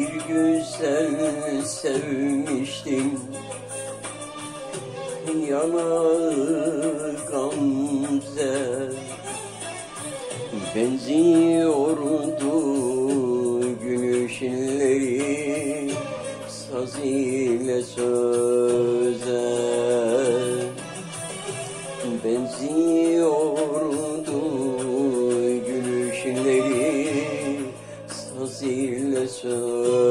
bir güzel sevmiştim. Yanağı Gamze. Benziyorum Jesus.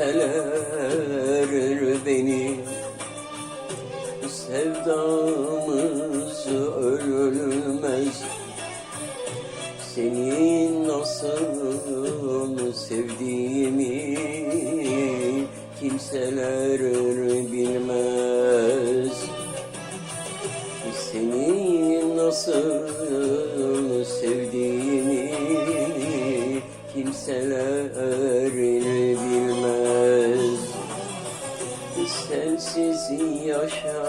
Öldürseler beni. Sevdamız ölmez. Seni nasıl sevdiğimi Kimseler bilmez. Seni nasıl Sensiz yaşayamam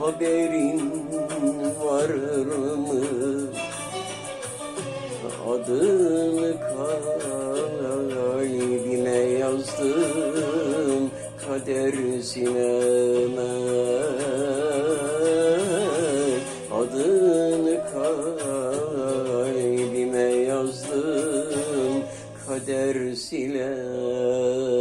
Haberin var mı? Adını kalbime kader siler.